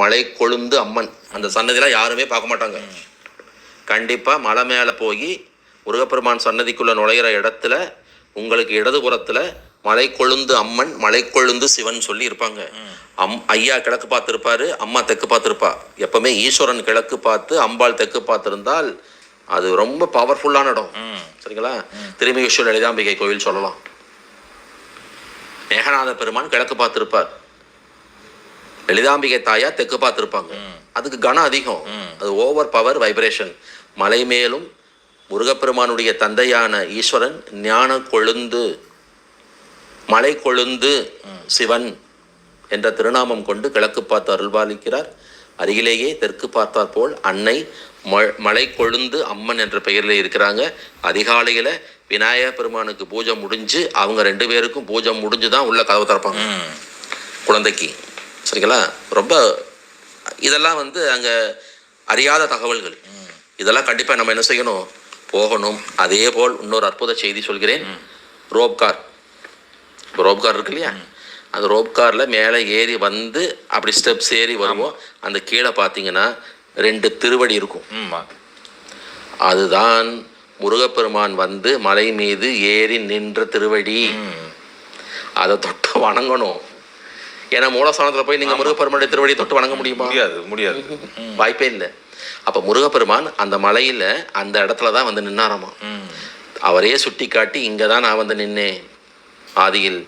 மலை கொழுந்து அம்மன். அந்த சன்னதிலாம் யாருமே பார்க்க மாட்டாங்க. கண்டிப்பாக மலை மேலே போய் முருகப்பெருமான் சன்னதிக்குள்ளே நுழையிற இடத்துல உங்களுக்கு இடதுபுறத்தில் மலை கொழுந்து அம்மன் மலை கொழுந்து சிவன் சொல்லி இருப்பாங்க. அம் ஐயா கிழக்கு பார்த்துருப்பாரு அம்மா தெற்கு பார்த்துருப்பா. எப்பவுமே ஈஸ்வரன் கிழக்கு பார்த்து அம்பாள் தெற்கு பார்த்துருந்தால் அது ரொம்ப பவர்ஃபுல்லான இடம். சரிங்களா? திருமியூஸ்வர லலிதாம்பிகை கோயில் சொல்லலாம். மேகநாத பெருமான் கிழக்கு பார்த்துருப்பார். லலிதாம்பிகை தாயா தெற்கு பார்த்திருப்பாங்க. அதுக்கு கனம் அதிகம். அது ஓவர் பவர் வைப்ரேஷன் மலை மேலும் முருகப்பெருமானுடைய தந்தையான ஈஸ்வரன் ஞான கொழுந்து மலை கொழுந்து சிவன் என்ற திருநாமம் கொண்டு கிழக்கு பார்த்து அருள்பாலிக்கிறார். அருகிலேயே தெற்கு பார்த்தாற் போல் அன்னை ம- மலை கொழுந்து அம்மன் என்ற பெயரில் இருக்கிறாங்க. அதிகாலையில் விநாயகர் பெருமானுக்கு பூஜை முடிஞ்சு அவங்க ரெண்டு பேருக்கும் பூஜை முடிஞ்சு தான் உள்ள கதவு திறப்பாங்க. குழந்தைக்கு. சரிங்களா? ரொம்ப இதெல்லாம் வந்து அங்கே அறியாத தகவல்கள். இதெல்லாம் கண்டிப்பாக நம்ம என்ன செய்யணும்? போகணும். அதே போல் இன்னொரு அற்புத செய்தி சொல்கிறேன். Rope car. இப்போ ரோப் கார் இருக்கு இல்லையா? அந்த ரோப் காரில் மேலே ஏறி வந்து அப்படி ஸ்டெப்ஸ் ஏறி வருவோம். அந்த கீழே பார்த்தீங்கன்னா ரெண்டு திருவடி இருக்கும். அதுதான் முருகப்பெருமான் வந்து மலை மீது ஏறி நின்ற திருவடி. அதை தொட்டு வணங்கணும். ஏன்னா மூலஸ்தானத்தில் போய் நீங்கள் முருகப்பெருமானுடைய திருவடி தொட்டு வணங்க முடியுமா? முடியாது முடியாது. வாய்ப்பே இல்லை. அப்போ முருகப்பெருமான் அந்த மலையில் அந்த இடத்துல தான் வந்து நின்னாராமா? அவரே சுட்டி காட்டி இங்கே தான் நான் வந்து நின்னேன் ஆதியில்